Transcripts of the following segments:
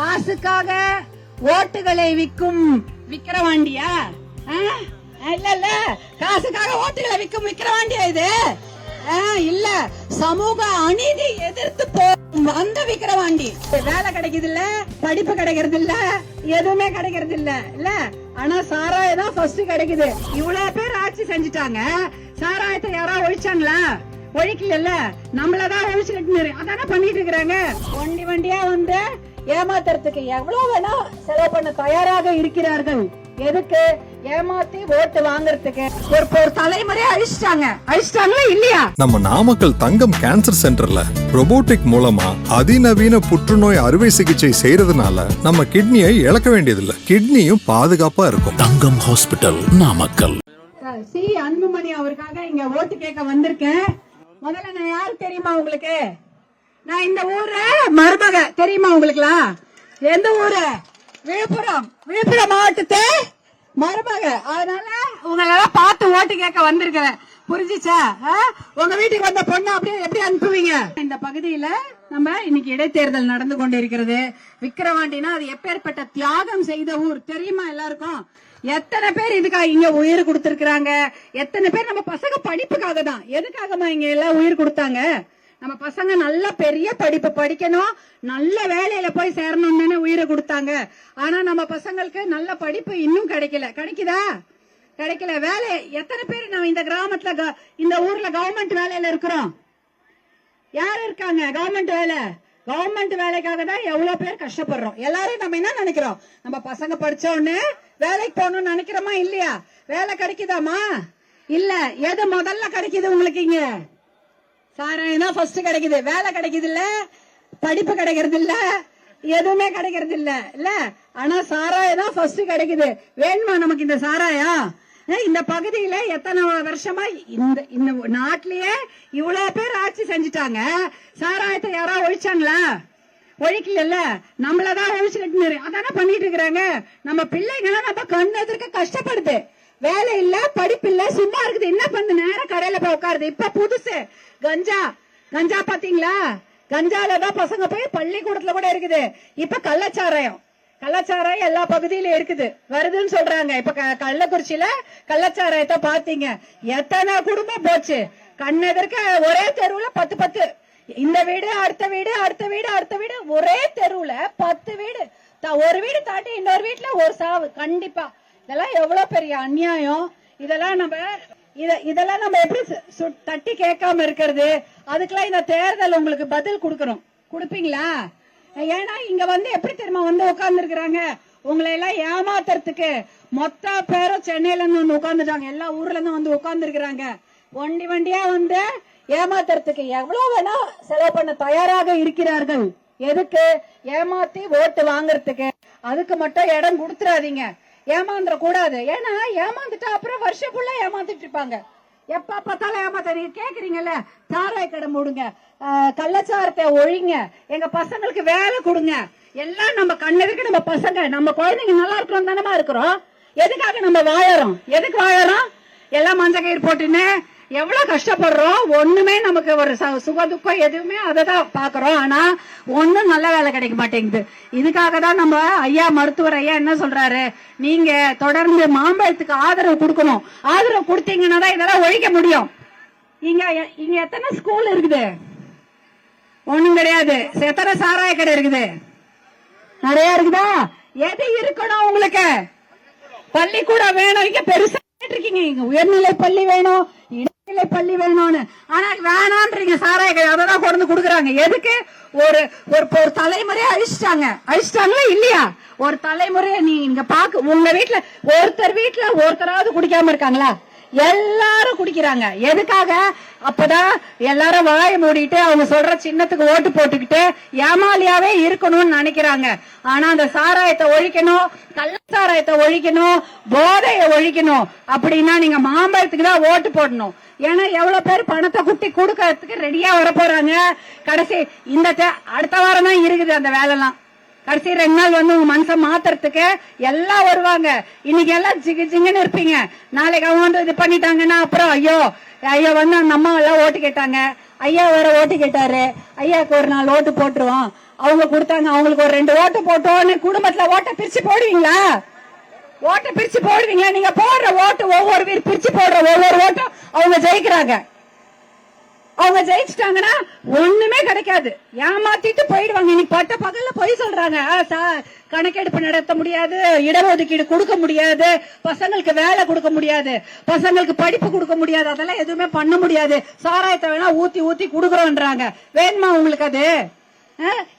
காசுக்காக ஓட்டுகளை விற்கும் விக்கிரவாண்டியா? ஆ? இல்ல இல்ல. காசுக்காக ஓட்டுகளை விற்கும் விக்கிரவாண்டியா இது? ஆ, இல்ல. சமூக அநீதி எதிர்த்து போ வந்த விக்கிரவாண்டி. வேலை கிடைக்குது இல்ல படிப்பு கிடைக்கிறது இல்ல எதுவுமே கிடைக்கிறது இல்ல? இல்ல ஆனா சாராயம் தான் ஃபர்ஸ்ட் கிடைக்குது. இவ்வளவு பேர் ஆட்சி செஞ்சுட்டாங்க. சாராயத்தை யாராவது ஒழிச்சாங்களா? ஒழிக்கல நம்மளதான் ஒழிச்சுக்கிட்டு அதான பண்ணிட்டு இருக்கிறாங்க. வண்டி வண்டியா வந்து ஏமாத்துறதுக்கு எவ்வளவு வேணா செலவு பண்ண தயாராக இருக்கிறார்கள். எதுக்கு? ஏமாத்தி ஓட்டு வாங்குறதுக்கு. ஒரு ஒரு தலைமுறையை அழிச்சிட்டாங்க. அழிச்சிட்டாங்களா இல்லையா? நம்ம நாமக்கல் தங்கம் கேன்சர் சென்டர்ல robotic மூலமா அதிநவீன புற்றுநோய் அறுவை சிகிச்சை செய்யறதுனால நம்ம கிட்னியை இழக்க வேண்டியதில்லை. கிட்னியும் பாதுகாப்பா இருக்கும். தங்கம் ஹாஸ்பிட்டல் நாமக்கல். சி. அன்புமணி அவருக்காக இங்க ஓட்டு கேட்க வந்திருக்கேன். முதல்ல நான் யாரு தெரியுமா உங்களுக்கு? நான் இந்த ஊரு மருமக. தெரியுமா உங்களுக்குலாம் எந்த ஊரு? விழுப்புரம். விழுப்புரம் மாவட்டத்தை மருமக. அதனால உங்களெல்லாம் பார்த்து ஓட்டு கேட்க வந்திருக்கிறேன். புரிஞ்சுச்சா? ஆ? உங்க வீட்டுக்கு வந்த பொண்ணு அப்படியே எப்படி அனுப்புவீங்க? இந்த பகுதியில நம்ம இன்னைக்கு இடைத்தேர்தல் நடந்து கொண்டிருக்கிறது. விக்கிரவாண்டினா அது எப்பேற்பட்ட தியாகம் செய்த ஊர். தெரியுமா எல்லாருக்கும்? எத்தனை பேர் இதுக்காக இங்க உயிர் கொடுத்திருக்கிறாங்க? எத்தனை பேர் நம்ம பசங்க படிப்புக்காக தான். எதுக்காகமா இங்க எல்லாம் உயிர் கொடுத்தாங்க? நம்ம பசங்க நல்ல பெரிய படிப்பு படிக்கணும். நல்ல வேலையில போய் சேரணும் தானே உயிரை கொடுத்தாங்க. ஆனா நம்ம பசங்களுக்கு நல்ல படிப்பு இன்னும் கிடைக்கல. கிடைக்குதா? கிடைக்கல. வேலை எத்தனை பேர் நம்ம இந்த கிராமத்துல க- இந்த ஊர்ல கவர்மெண்ட் வேலையில இருக்கிறோம்? யார் இருக்காங்க? கவர்மெண்ட் வேலை. கவர்மெண்ட் வேலைக்காக தான் எவ்வளவு பேர் கஷ்டப்படுறோம். எல்லாரும் நம்ம என்ன நினைக்கிறோம்? நம்ம பசங்க படிச்ச உடனே வேலைக்கு போகணும்னு நினைக்கிறோமா? இல்லையா? வேலை கிடைக்குதாமா இல்ல. எது முதல்ல கிடைக்குது உங்களுக்கு இங்க? சாராயம் தான் ஃபர்ஸ்ட் கிடைக்குது. வேலை கிடைக்குது இல்ல படிப்பு கிடைக்கிறது இல்ல எதுவுமே கிடைக்கிறது இல்ல? இல்ல ஆனா சாராயம் தான் ஃபர்ஸ்ட் கிடைக்குது. வேணுமா நமக்கு இந்த சாராயம்? இந்த பகுதியில எத்தனை வருஷமா இந்த இந்த நாட்டிலேயே இவ்வளவு பேர் ஆட்சி செஞ்சுட்டாங்க. சாராயத்தை யாராவது ஒழிச்சாங்களா? ஒழிக்கல நம்மளதான் ஒழிச்சுக்கிட்டு அதானே பண்ணிட்டு இருக்கிறாங்க. நம்ம பிள்ளைங்களாம் நம்ம கண் எதிர்க்க கஷ்டப்படுது. வேலை இல்ல படிப்பு இல்ல சும்மா இருக்குது. என்ன பண்ணு? நேரம் கடையில போய் உட்காருது. இப்ப புதுசு. கஞ்சா கஞ்சா பாத்தீங்களா? கஞ்சால தான் பசங்க போய் பள்ளிக்கூடத்துல கூட இருக்குது. இப்ப கள்ளச்சாராயம். கள்ளச்சாராயம் எல்லா பகுதியிலும் இருக்குது. வருதுன்னு சொல்றாங்க. இப்ப க- கள்ளக்குறிச்சியில கள்ளச்சாராயத்தை பாத்தீங்க எத்தனை குடும்பம் போச்சு? கண்ணெதற்க ஒரே தெருவுல பத்து பத்து. இந்த வீடு அடுத்த வீடு அடுத்த வீடு அடுத்த வீடு. ஒரே தெருவுல பத்து வீடு. ஒரு வீடு தாண்டி இன்னொரு வீட்டுல ஒரு சாவு. கண்டிப்பா. இதெல்லாம் எவ்வளவு பெரிய அநியாயம். இதெல்லாம் நம்ம இத இதெல்லாம் நம்ம எப்படி தட்டி கேட்காம இருக்கிறது? அதுக்கெல்லாம் இந்த தேர்தல் உங்களுக்கு பதில் கொடுக்கணும். கொடுப்பீங்களா? ஏன்னா இங்க வந்து எப்படி தெரியுமா வந்து உட்கார்ந்து இருக்கிறாங்க உங்களை எல்லாம் ஏமாத்துறதுக்கு மொத்த பேரும் சென்னையில இருந்து வந்து உட்கார்ந்துட்டாங்க. எல்லா ஊர்ல இருந்து வந்து உட்கார்ந்து இருக்கிறாங்க வண்டி வண்டியா வந்து ஏமாத்துறதுக்கு எவ்வளவு வேணா செலவு பண்ண தயாராக இருக்கிறார்கள். எதுக்கு? ஏமாத்தி ஓட்டு வாங்குறதுக்கு. அதுக்கு மட்டும் இடம் கொடுத்துறாதீங்க. ஏமாந்துட கூடாது ஏன்னா ஏமாந்துட்டா அப்புறம் வருஷம் ஃபுல்லா ஏமாந்துட்டு இருப்பாங்க. எப்ப பார்த்தாலும் ஏமாத்த நீங்க கேக்குறீங்கல்ல? சாராய கடை மூடுங்க. கள்ளச்சாரத்தை ஒழிங்க. எங்க பசங்களுக்கு வேலை கொடுங்க. எல்லாம் நம்ம கண்ணெதுக்கு நம்ம பசங்க. நம்ம குழந்தைங்க நல்லா இருக்கிறோம் தானமா இருக்கிறோம். எதுக்காக நம்ம வாழறோம்? எதுக்கு வாழறோம்? எல்லாம் மஞ்சள் கயிறு போட்டுன்னு எவ்வளவு கஷ்டப்படுறோம்? ஒண்ணுமே நமக்கு ஒரு ச- சுக துக்கம் எதுவுமே அதை தான் பாக்குறோம் ஆனா ஒண்ணும் நல்ல வேலை கிடைக்க மாட்டேங்குது. இதுக்காக தான் நம்ம ஐயா மருத்துவர் ஐயா என்ன சொல்றாரு? நீங்க தொடர்ந்து மாம்பழத்துக்கு ஆதரவு கொடுக்கணும். ஆதரவு கொடுத்தீங்கன்னா தான் இதெல்லாம் ஒழிக்க முடியும். இங்க இங்க எத்தனை ஸ்கூல் இருக்குது? ஒண்ணும் கிடையாது. எத்தனை சாராய கடை இருக்குது? நிறைய இருக்குதா? எது இருக்கணும் உங்களுக்கு? பள்ளிக்கூடம் வேணும். இங்க பெருசா இருக்கீங்க இங்க உயர்நிலை பள்ளி வேணும். இல்லை பள்ளி வேணும்னு. ஆனா வேணான்றீங்க சாராய கடை அதை தான் கொண்டு கொடுக்குறாங்க. எதுக்கு? ஒரு ஒரு ஒரு தலைமுறையை அழிச்சிட்டாங்க. அழிச்சிட்டாங்களா இல்லையா? ஒரு தலைமுறையை நீ இங்க பாக்கு உங்க வீட்டுல ஒருத்தர் வீட்டுல ஒருத்தராவது குடிக்காம இருக்காங்களா? எல்லாரும் குடிக்கிறாங்க. எதுக்காக? அப்பதான் எல்லாரும் வாயை மூடிட்டு அவங்க சொல்ற சின்னத்துக்கு ஓட்டு போட்டுக்கிட்டு ஏமாலியாவே இருக்கணும்னு நினைக்கிறாங்க. ஆனா அந்த சாராயத்தை ஒழிக்கணும் கள்ள சாராயத்தை ஒழிக்கணும் போதையை ஒழிக்கணும். அப்படின்னா நீங்க மாம்பழத்துக்கு தான் ஓட்டு போடணும். ஏன்னா எவ்வளவு பேர் பணத்தை குட்டி கொடுக்கறதுக்கு ரெடியா வர போறாங்க கடைசி இந்த அடுத்த வாரம் தான் இருக்குது அந்த வேலைலாம். கடைசி ரெண்டு நாள் வந்து உங்க மனசை மாத்துறதுக்கு எல்லாம் வருவாங்க. இன்னைக்கு எல்லாம் ஜிகு ஜிங்குன்னு இருப்பீங்க. நாளைக்கு அவங்க வந்து இது பண்ணிட்டாங்கன்னா அப்புறம் ஐயோ ஐயோ வந்து அந்த அம்மா எல்லாம் ஓட்டு கேட்டாங்க. ஐயா வேற ஓட்டு கேட்டாரு. ஐயாக்கு ஒரு நாள் ஓட்டு போட்டுருவோம். அவங்க கொடுத்தாங்க அவங்களுக்கு ஒரு ரெண்டு ஓட்டு போட்டோன்னு குடும்பத்துல ஓட்டை பிரிச்சு போடுவீங்களா? ஓட்டை பிரிச்சு போடுவீங்களா? நீங்க போடுற ஓட்டு ஒவ்வொரு வீர் பிரிச்சு போடுற ஒவ்வொரு ஓட்டும் அவங்க ஜெயிக்கிறாங்க. அவங்க ஜெயிச்சிட்டாங்கன்னா ஒண்ணுமே கிடைக்காது. ஏமாத்திட்டு போயிடுவாங்க. இன்னைக்கு பட்ட பகல்ல பொய் சொல்றாங்க. சா- கணக்கெடுப்பு நடத்த முடியாது இடஒதுக்கீடு கொடுக்க முடியாது பசங்களுக்கு வேலை கொடுக்க முடியாது பசங்களுக்கு படிப்பு கொடுக்க முடியாது அதெல்லாம் எதுவுமே பண்ண முடியாது. சாராயத்தை வேணா ஊத்தி ஊத்தி கொடுக்குறோன்றாங்க. வேணுமா உங்களுக்கு அது?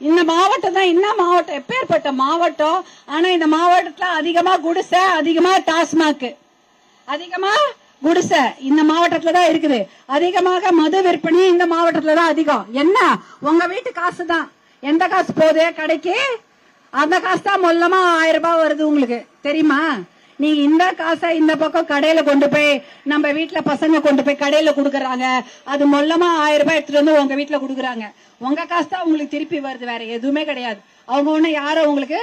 இந்த மாவட்டம் தான் என்ன மாவட்டம்? எப்பேற்பட்ட மாவட்டம்? ஆனா இந்த மாவட்டத்துல அதிகமா குடிசை அதிகமா டாஸ்மாக் அதிகமா குடிசை இந்த மாவட்டத்துல தான் இருக்குது. அதிகமாக மது விற்பனை இந்த மாவட்டத்துல தான் அதிகம். என்ன? உங்க வீட்டு காசு தான் எந்த காசு போகுது? கடைக்கு? அந்த காசு தான் மொல்லமா ஆயிரம் ரூபாய் வருது உங்களுக்கு. தெரியுமா? நீ இந்த காசை இந்த பக்கம் கடையில கொண்டு போய் நம்ம வீட்டுல பசங்க கொண்டு போய் கடையில குடுக்கறாங்க. அது மொல்லமா ஆயிரம் ரூபாய் எடுத்துட்டு வந்து உங்க வீட்டுல குடுக்கறாங்க. உங்க காசு தான் உங்களுக்கு திருப்பி வருது வேற எதுவுமே கிடையாது. அவங்க ஒண்ணு யாரும் உங்களுக்கு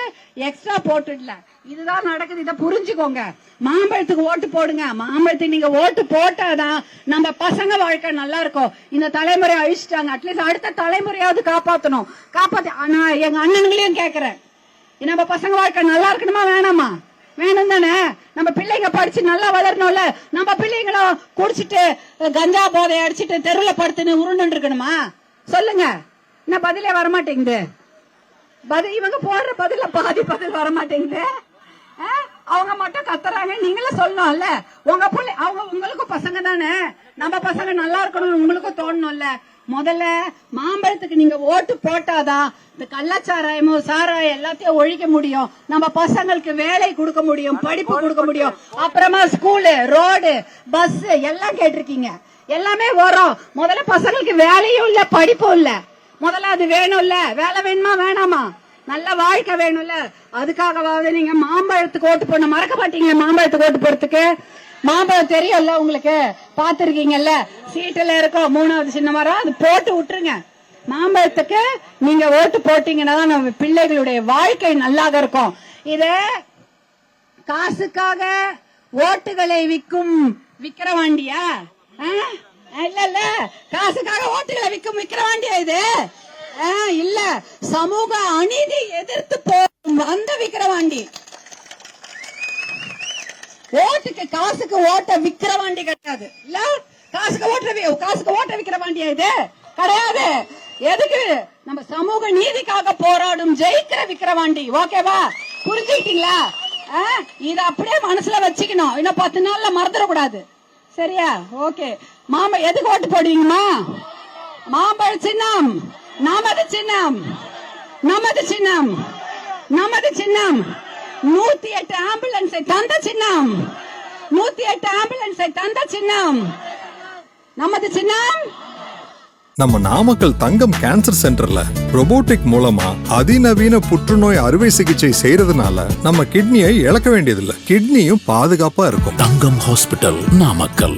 எக்ஸ்ட்ரா போட்டுடல. இதுதான் நடக்குது. இதை புரிஞ்சுக்கோங்க. மாம்பழத்துக்கு ஓட்டு போடுங்க. மாம்பழத்துக்கு நீங்க ஓட்டு போட்டாதான் நம்ம பசங்க வாழ்க்கை நல்லா இருக்கும். இந்த தலைமுறை அழிச்சிட்டாங்க. அட்லீஸ்ட் அடுத்த தலைமுறையாவது காப்பாத்தணும். காப்பாத்தி ஆனா எங்க அண்ணனுங்களையும் கேக்குறேன் நம்ம பசங்க வாழ்க்கை நல்லா இருக்கணுமா வேணாமா? வேணும் தானே நம்ம பிள்ளைங்க படிச்சு நல்லா வளரணும்ல. நம்ம பிள்ளைங்களும் குடிச்சிட்டு கஞ்சா போதை அடிச்சிட்டு தெருவில் படுத்துன்னு உருண்டு இருக்கணுமா? சொல்லுங்க. என்ன பதிலே வரமாட்டேங்குது. பதில் இவங்க போடுற பதில பாதி பதில் வர மாட்டேங்குது ஆ? அவங்க மட்டும் கத்துறாங்க. நீங்களும் சொல்லணும்ல. உங்க பிள்ளை அவங்க உங்களுக்கும் பசங்க தானே. நம்ம பசங்க நல்லா இருக்கணும்னு உங்களுக்கும் தோணணும்ல. முதல்ல மாம்பழத்துக்கு நீங்க ஓட்டு போட்டாதான் இந்த கள்ளச்சாராயமோ சாராயம் எல்லாத்தையும் ஒழிக்க முடியும். நம்ம பசங்களுக்கு வேலை கொடுக்க முடியும் படிப்பு கொடுக்க முடியும். அப்புறமா ஸ்கூலு ரோடு பஸ் எல்லாம் கேட்டிருக்கீங்க. எல்லாமே வரும். முதல்ல பசங்களுக்கு வேலையும் இல்ல படிப்பும் இல்ல. முதல்ல அது வேணும்ல. வேலை வேணுமா வேணாமா? நல்ல வாழ்க்கை வேணும்ல. அதுக்காகவாவது நீங்க மாம்பழத்துக்கு ஓட்டு போடணும். மறக்க மாட்டீங்க மாம்பழத்துக்கு ஓட்டு போறதுக்கு மாம்பழம் தெரியும்ல உங்களுக்கு? பாத்திருக்கீங்கல்ல சீட்டுல இருக்கும் மூணாவது சின்ன மரம் அது போட்டு விட்டுருங்க. மாம்பழத்துக்கு நீங்க ஓட்டு போட்டீங்கன்னா தான் நம்ம பிள்ளைகளுடைய வாழ்க்கை நல்லாக இருக்கும். இத காசுக்காக ஓட்டுகளை விற்கும் விக்கிரவாண்டியா? ஆ? இல்ல இல்ல காசுக்காக ஓட்டுகளை விற்கும் விக்கிரவாண்டியா இது? இல்ல. சமூக அநீதி எதிர்த்து போகும் அந்த விக்கிரவாண்டி. ஓட்டுக்கு காசுக்கு ஓட்ட விக்கிரவாண்டி கிடையாது. இல்ல? காசுக்கு ஓட்ட காசுக்கு ஓட்ட விக்கிரவாண்டியா இது? கிடையாது. எதுக்கு? நம்ம சமூக நீதிக்காக போராடும் ஜெயிக்கிற விக்கிரவாண்டி ஓகேவா புரிஞ்சுக்கிட்டீங்களா? ஆ? இத அப்படியே மனசுல வச்சுக்கணும். இன்னும் பத்து நாள்ல மறந்துடக்கூடாது. சரியா? ஓகே மாமா எதுக்கு ஓட்டு போடுவீங்கம்மா? மாம்பழ சின்னம். நமது சின்னம். நமது சின்னம். நமது சின்னம். நூத்தி எட்டு ஆம்புலன்ஸை தந்த சின்னம். நூத்தி எட்டு ஆம்புலன்ஸை தந்த சின்னம். நமது சின்னம்? நம்ம நாமக்கல் தங்கம் கேன்சர் சென்டர்ல robotic மூலமா அதிநவீன புற்றுநோய் அறுவை சிகிச்சை செய்யறதுனால நம்ம கிட்னியை இழக்க வேண்டியதில்லை. கிட்னியும் பாதுகாப்பா இருக்கும். தங்கம் ஹாஸ்பிட்டல் நாமக்கல்.